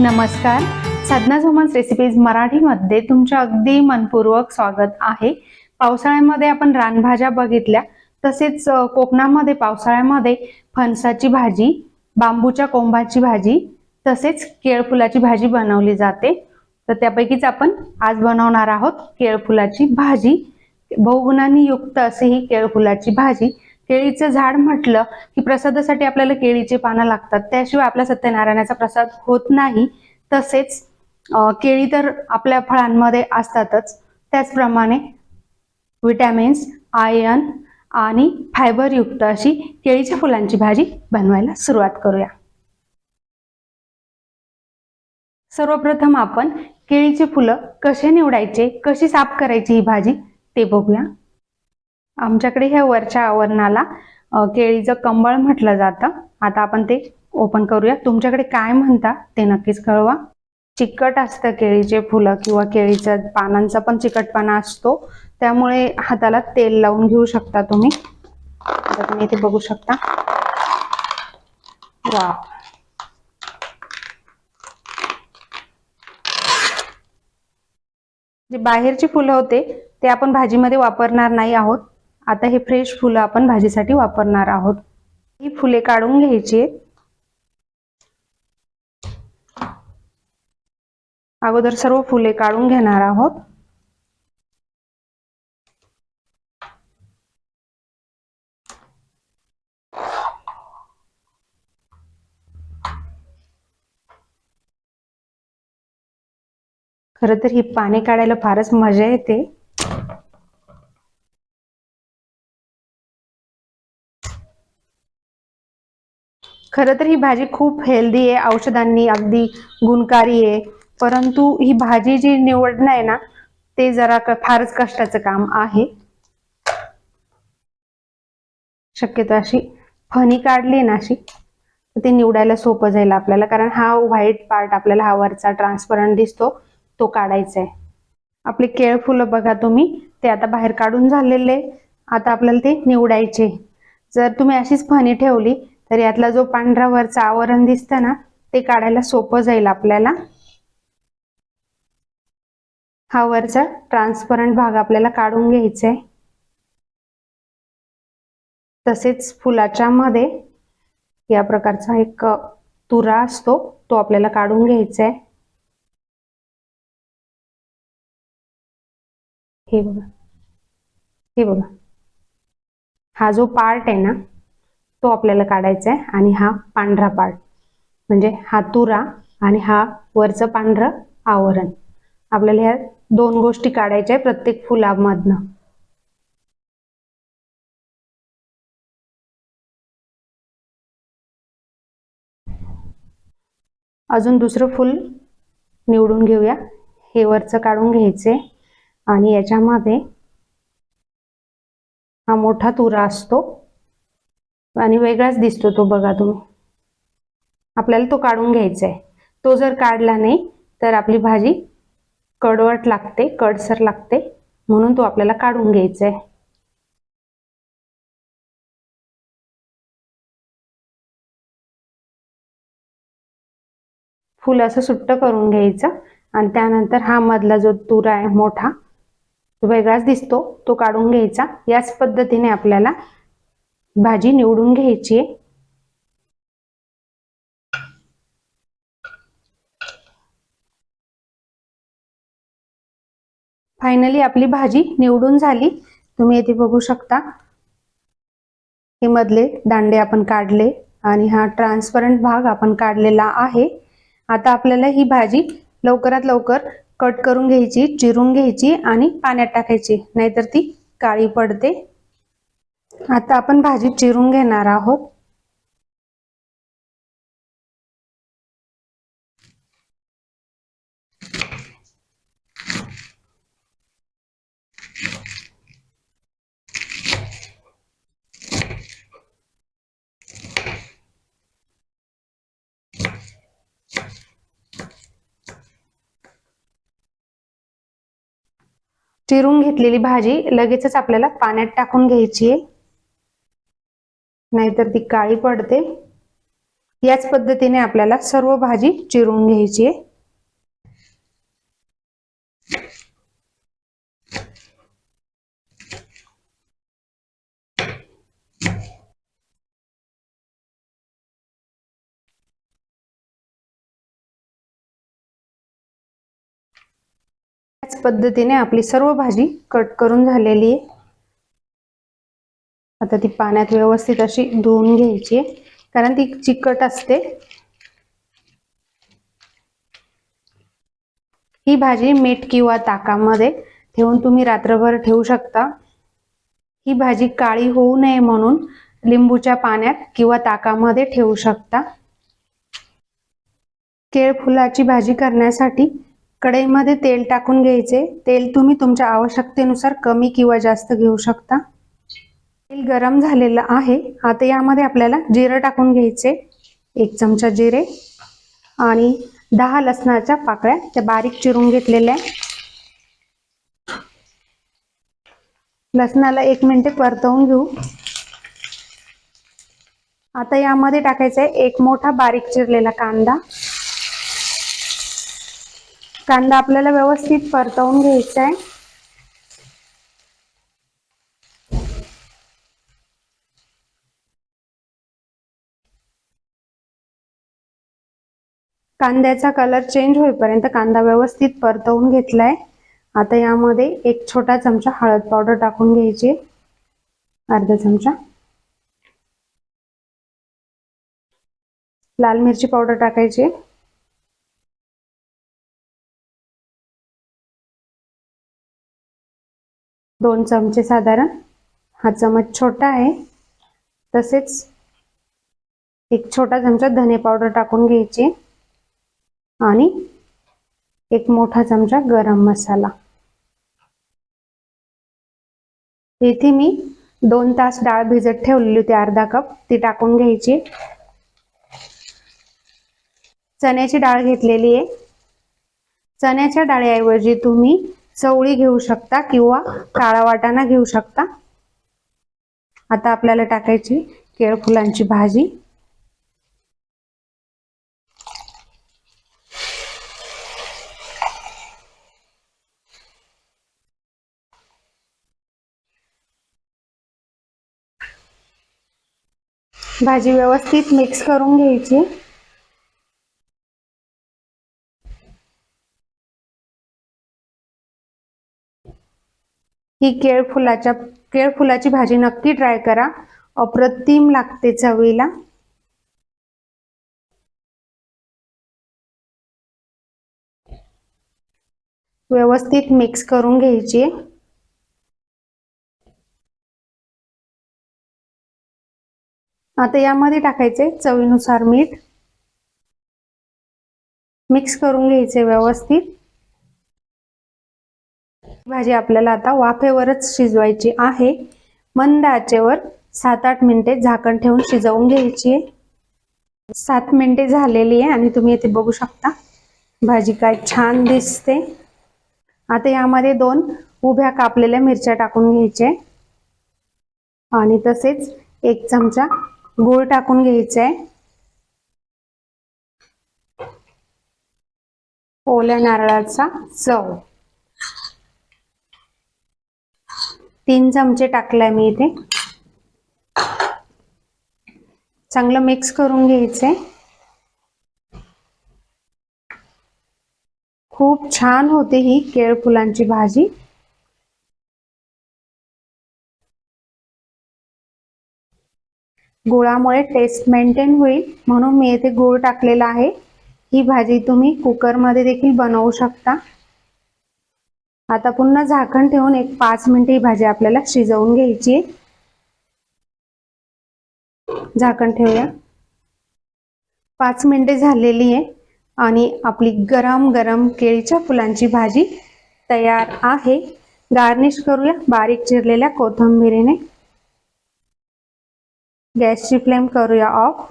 नमस्कार. साधना झोमन्स रेसिपीज मराठीमध्ये तुमचं अगदी मनपूर्वक स्वागत आहे. पावसाळ्यामध्ये आपण रानभाज्या बघितल्या. तसेच कोकणामध्ये पावसाळ्यामध्ये फणसाची भाजी बांबूच्या कोंबाची भाजी तसेच केळफुलाची भाजी बनवली जाते. तर त्यापैकीच आपण आज बनवणार आहोत केळफुलाची भाजी. बहुगुणांनी युक्त असे ही केळफुलाची भाजी. केळीचं झाड म्हटलं की प्रसादासाठी आपल्याला केळीचे पानं लागतात. त्याशिवाय आपल्या सत्यनारायणाचा प्रसाद होत नाही. तसेच केळी तर आपल्या फळांमध्ये असतातच. त्याचप्रमाणे विटॅमिन्स आयर्न आणि फायबरयुक्त अशी केळीच्या फुलांची भाजी बनवायला सुरुवात करूया. सर्वप्रथम आपण केळीची फुलं कसे निवडायचे कशी साफ करायची ही भाजी ते बघूया. आमच्याकडे ह्या वरच्या आवरणाला केळीचं कंबळ म्हटलं जातं. आता आपण ते ओपन करूया. तुमच्याकडे काय म्हणता ते नक्कीच कळवा. चिकट असतं केळीचे फुलं किंवा केळीच्या पानांचा पण चिकटपणा असतो. त्यामुळे हाताला तेल लावून घेऊ शकता तुम्ही. आता तुम्ही इथे बघू शकता. वा जे बाहेरची फुलं होते ते आपण भाजीमध्ये वापरणार नाही आहोत. आता हे फ्रेश फुलं आपण भाजीसाठी वापरणार आहोत. ही फुले काढून घ्यायची. आहेत. अगोदर सर्व फुले काढून घेणार आहोत. खरं तर ही पाने काढायला फारच मजा येते. खरं तर ही भाजी खूप हेल्दी आहे औषधांनी अगदी गुणकारी आहे. परंतु ही भाजी जी निवडणं आहे ना ते जरा फारच कष्टाचं काम आहे. शक्यतो अशी फणी काढली ना अशी ते निवडायला सोपं जाईल आपल्याला. कारण हा व्हाईट पार्ट आपल्याला हा वरचा ट्रान्सपरंट दिसतो तो काढायचा आहे. आपले केळ फुलं बघा तुम्ही ते आता बाहेर काढून झालेले. आता आपल्याला ते निवडायचे. जर तुम्ही अशीच फणी ठेवली तर यातला जो पांढरा वरचा आवरण दिसतं ना ते काढायला सोपं जाईल आपल्याला. हा वरचा ट्रान्सपरंट भाग आपल्याला काढून घ्यायचा आहे तसेच फुलाच्या मध्ये या प्रकारचा एक तुरा असतो तो आपल्याला काढून घ्यायचा आहे हे बघा. हे बघा. हा जो पार्ट आहे ना तो आपल्याला काढायचा आहे आणि हा पांढरा पार्ट म्हणजे हा तुरा आणि हा वरचं पांढरं आवरण. आपल्याला ह्या दोन गोष्टी काढायच्या आहे प्रत्येक फुलामधनं. अजून दुसरं फुल निवडून घेऊया. हे वरचं काढून घ्यायचे आणि याच्यामध्ये हा मोठा तुरा असतो. आणि वेगळाच दिसतो तो बघा तुम्ही. आपल्याला तो काढून घ्यायचा आहे तो जर काढला नाही तर आपली भाजी कडवट लागते कडसर लागते म्हणून तो आपल्याला काढून घ्यायचा आहे फुल असं सुट्ट करून घ्यायचं आणि त्यानंतर हा मधला जो तुरा आहे मोठा तो वेगळाच दिसतो तो काढून घ्यायचा. याच पद्धतीने आपल्याला भाजी निवडून घ्यायची. आहे फायनली आपली भाजी निवडून झाली. तुम्ही येथे बघू शकता. हे मधले दांडे आपण काढले आणि हा ट्रान्सपरंट भाग आपण काढलेला आहे. आता आपल्याला ही भाजी लवकरात लवकर कट करून घ्यायची चिरून घ्यायची आणि पाण्यात टाकायची. नाहीतर ती काळी पडते. आता आपण भाजी चिरून घेणार आहोत. चिरून घेतलेली भाजी लगेचच आपल्याला पाण्यात टाकून घ्यायची आहे. नाहीतर ती काळी पडते. याच पद्धतीने आपल्याला सर्व भाजी चिरून घ्यायची आहे. पद्धतीने आपली सर्व भाजी कट करून झालेली आहे. आता ती पाण्यात व्यवस्थित अशी धुवून घ्यायची. कारण ती चिकट असते. ही भाजी मीठ किंवा ताकामध्ये ठेवून तुम्ही रात्रभर ठेवू शकता. ही भाजी काळी होऊ नये म्हणून लिंबूच्या पाण्यात किंवा ताकामध्ये ठेवू शकता. केळ फुलाची भाजी करण्यासाठी कढईमध्ये तेल टाकून घ्यायचे. तेल तुम्ही तुमच्या आवश्यकतेनुसार कमी किंवा जास्त घेऊ शकता. तेल गरम झालेलं आहे. आता यामध्ये आपल्याला जिरं टाकून घ्यायचे. एक चमचा जिरे आणि दहा लसणाच्या पाकळ्या त्या बारीक चिरून घेतलेल्या लसणाला एक मिनिटे परतवून घेऊ. आता यामध्ये टाकायचा आहे एक मोठा बारीक चिरलेला कांदा. कांदा आपल्याला व्यवस्थित परतवून घ्यायचा आहे. कांद्याचा कलर चेंज होईपर्यंत कांदा व्यवस्थित परतवून घेतलाय. आता यामध्ये एक छोटा चमचा हळद पावडर टाकून घ्यायची. अर्धा चमचा. लाल मिरची पावडर टाकायची. दोन चमचे साधारण. हा चमच छोटा आहे. तसेच एक छोटा चमचा धने पावडर टाकून घ्यायची. आणि एक मोठा चमचा गरम मसाला. येथे मी दोन तास डाळ भिजत ठेवलेली होती अर्धा कप. ती टाकून घ्यायची. चण्याची डाळ घेतलेली आहे. चण्याच्या डाळीऐवजी तुम्ही चवळी घेऊ शकता किंवा काळा वाटाणा घेऊ शकता. आता आपल्याला टाकायची केळ फुलांची भाजी. भाजी व्यवस्थित मिक्स करून घ्यायची. ही केळफुलाच्या केळफुलाची भाजी नक्की ट्राय करा. अप्रतिम लागते चवीला. व्यवस्थित मिक्स करून घ्यायची. आता यामध्ये टाकायचे चवीनुसार मीठ. मिक्स करून घ्यायचे व्यवस्थित. भाजी आपल्याला आता वाफेवरच शिजवायची आहे. मंद आचेवर सात आठ मिनिटे झाकण ठेवून शिजवून घ्यायची आहे. सात मिनिटे झालेली आहे आणि तुम्ही इथे बघू शकता भाजी काय छान दिसते. आता यामध्ये दोन उभ्या कापलेल्या मिरच्या टाकून घ्यायचे. आणि तसेच एक चमचा गूळ टाकून घ्यायचंय. ओल्या नारळाचा चव. तीन चमचे टाकलाय मी इथे. चांगलं मिक्स करून घ्यायचंय. खूप छान होते ही केळ फुलांची भाजी. गुळामुळे टेस्ट मेंटेन होईल. म्हणून मी येथे गुळ टाकलेला आहे. ही भाजी तुम्ही कुकरमध्ये देखील बनवू शकता. आता पुन्हा झाकण ठेवून एक पाच मिनिटे ही भाजी आपल्याला शिजवून घ्यायची झाकण ठेवूया. पाच मिनिटे झालेली आहे आणि आपली गरम गरम केळीच्या फुलांची भाजी तयार आहे. गार्निश करूया बारीक चिरलेल्या कोथिंबिरीने. गॅसची फ्लेम करूया ऑफ.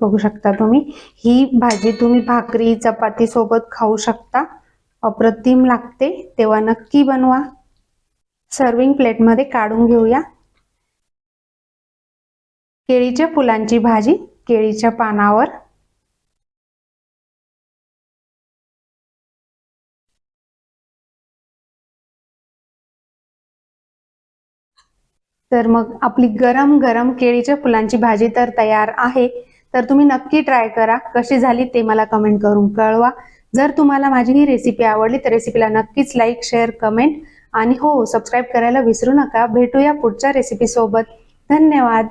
बघू शकता तुम्ही ही भाजी तुम्ही भाकरी चपाती सोबत खाऊ शकता. अप्रतिम लागते तेव्हा नक्की बनवा. सर्विंग प्लेटमध्ये काढून घेऊया. केळीच्या फुलांची भाजी केळीच्या पानावर. तर मग आपली गरम गरम केळीच्या फुलांची भाजी तर तयार आहे. तर तुम्ही नक्की ट्राय करा. कशी झाली ते मला कमेंट करून कळवा. जर तुम्हाला माझी ही रेसिपी आवडली तर रेसिपीला नक्कीच लाईक शेअर कमेंट आणि हो सबस्क्राईब करायला विसरू नका. भेटूया पुढच्या रेसिपीसोबत धन्यवाद.